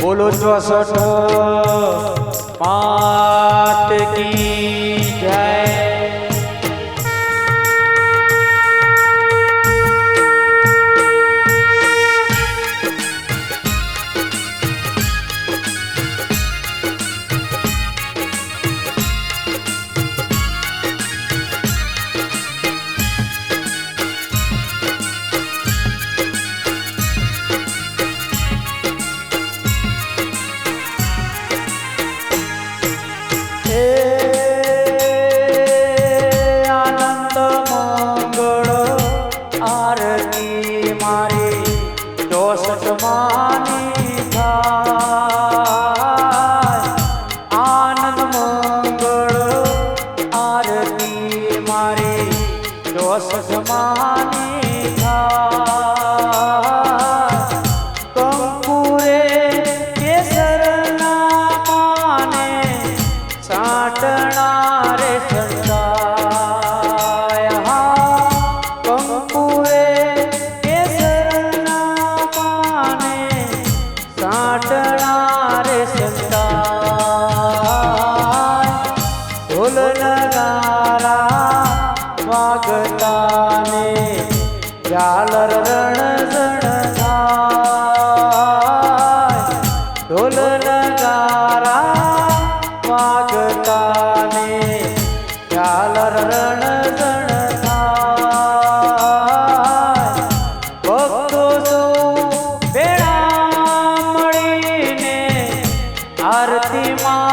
બોલો ચોસઠ માત કી જય. મારી ચોસઠ માની થાય કંકુરે કેસરના માને સાટણા રે સંતાય. કંકુરે કેસરના માને સાટણા રે સંતાય. ઢોલ આરતી માની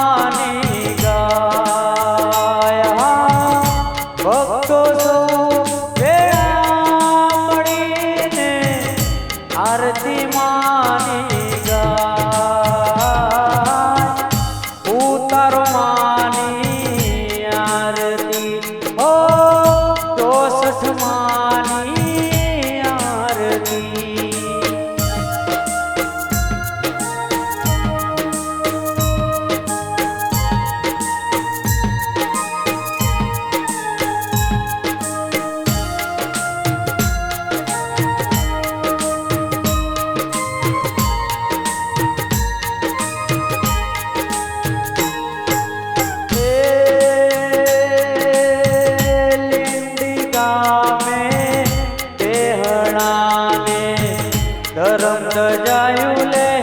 सजायुले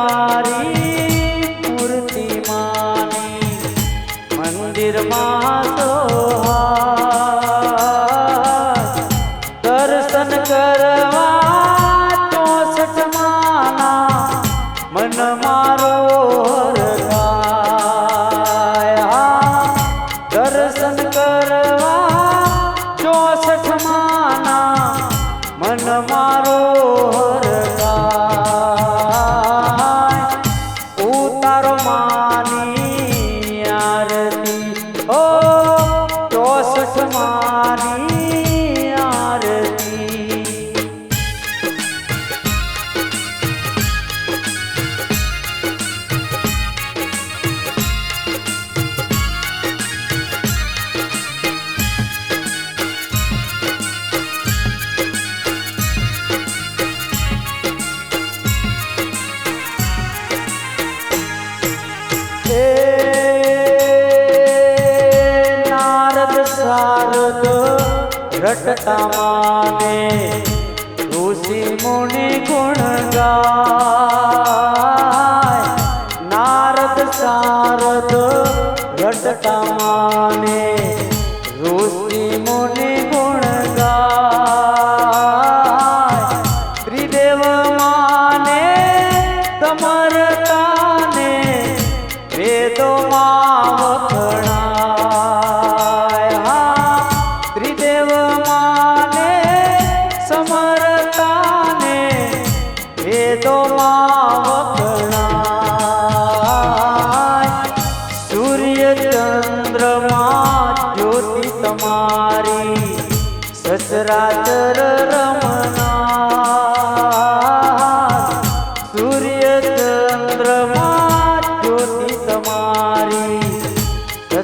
મંગલકારી મૂર્તિ માની મંદિરમાં સોહાય દર્શન કરવા ચોસઠ માના મન મારો. દર્શન કરવા ચોસઠ માના મન મારો. રટતા માને ઋષિ મુનિ ગુણ ગાય. નારદ સારદ રટતા માને ઋષિ માને ચરાચર રમના સૂર્ય ચંદ્રમા જ્યોતિ તમારી.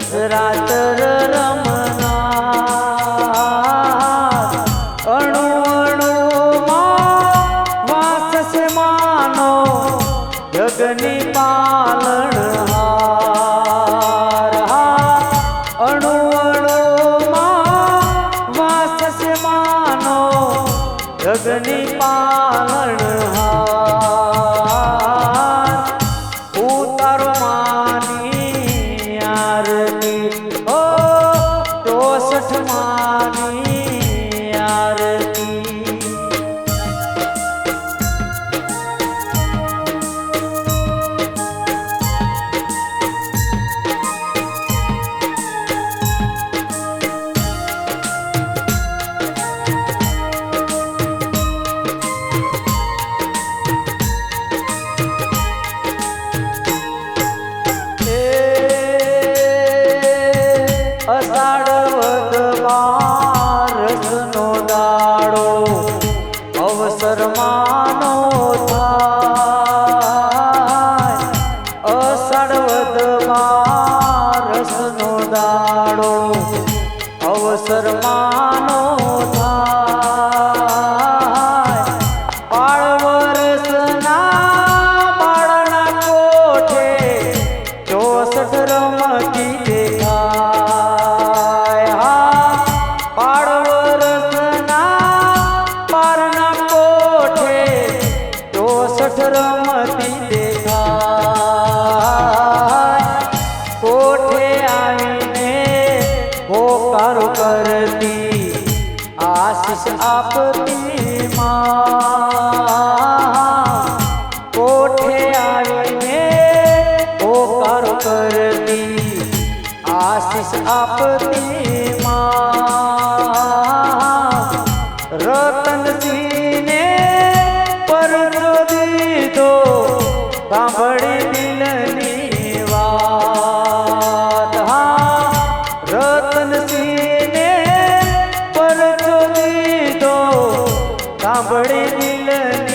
ચરાચર રમના અણુ અણુમાં વાસ માનો. જગની પા દાડવત મારસનો દાડો અવસર માનો થાય. અષાઢવત મારસનો દાડો અવસર માનો રમતી આશીષ આપતી માં રતનસિંહને પરનો દીધો સાંભળી દિલની વાત હા રતનસિંહને પરનો દીધો સાંભળી દિલની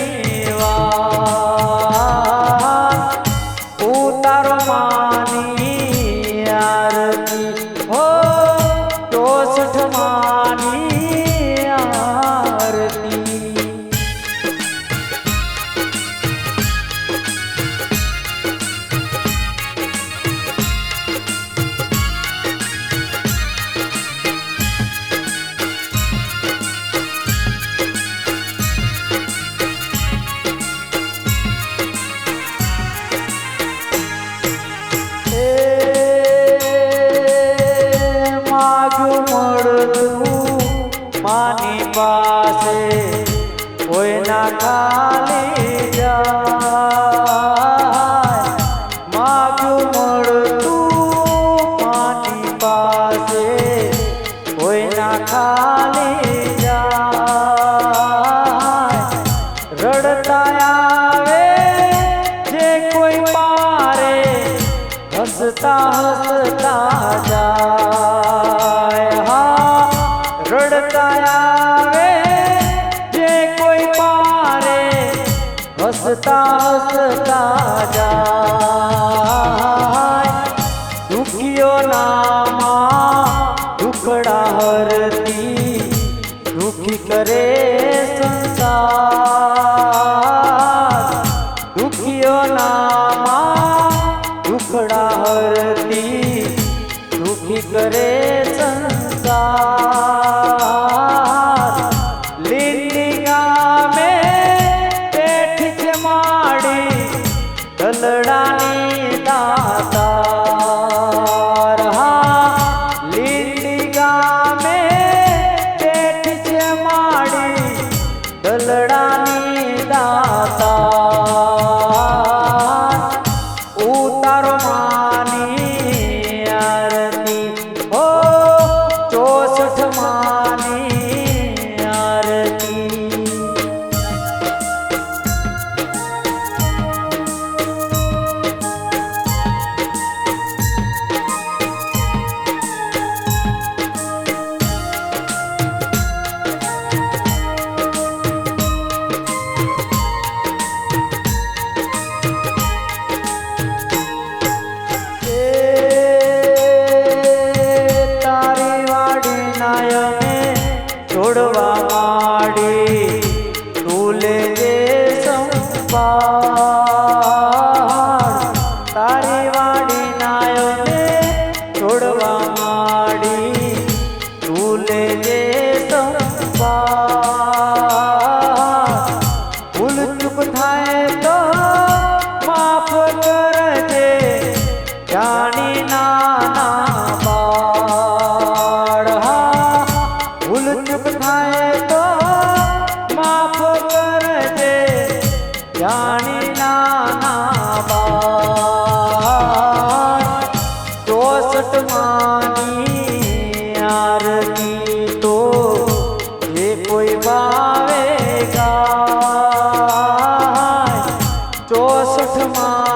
ચોસઠ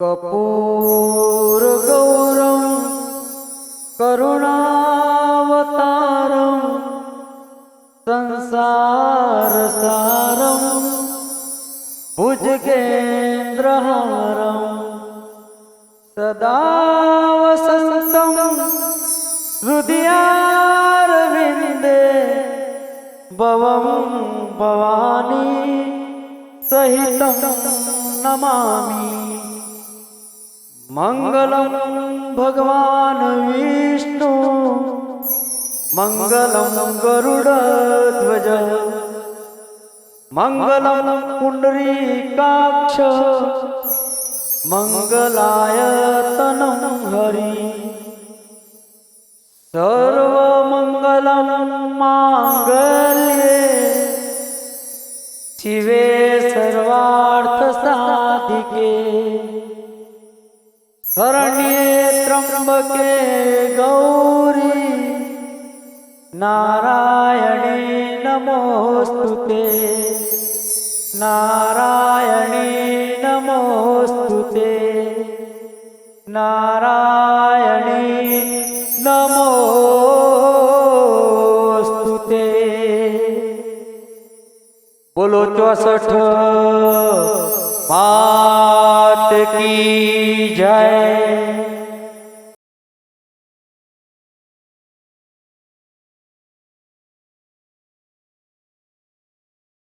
કપૂર ગૌરમ કરુણાવતારમ સંસાર સારમ ભુજગેન્દ્રહારમ સદા વસંતમ હૃદયારવિંદે ભવમ ભવાની સહિતમ નમામી. મંગલમ ભગવાન વિષ્ણુ મંગલમ ગરુડધ્વજ મંગલમ પુંડરીકાક્ષ મંગલાયતનમ હરી સર્વમંગલમ શરણ્યે ત્રંબકે ગૌરી નારાયણી નમોસ્તુતે નારાયણી નમોસ્તુતે નારાયણી નમોસ્તુતે બોલો ચોસઠ માત કી જય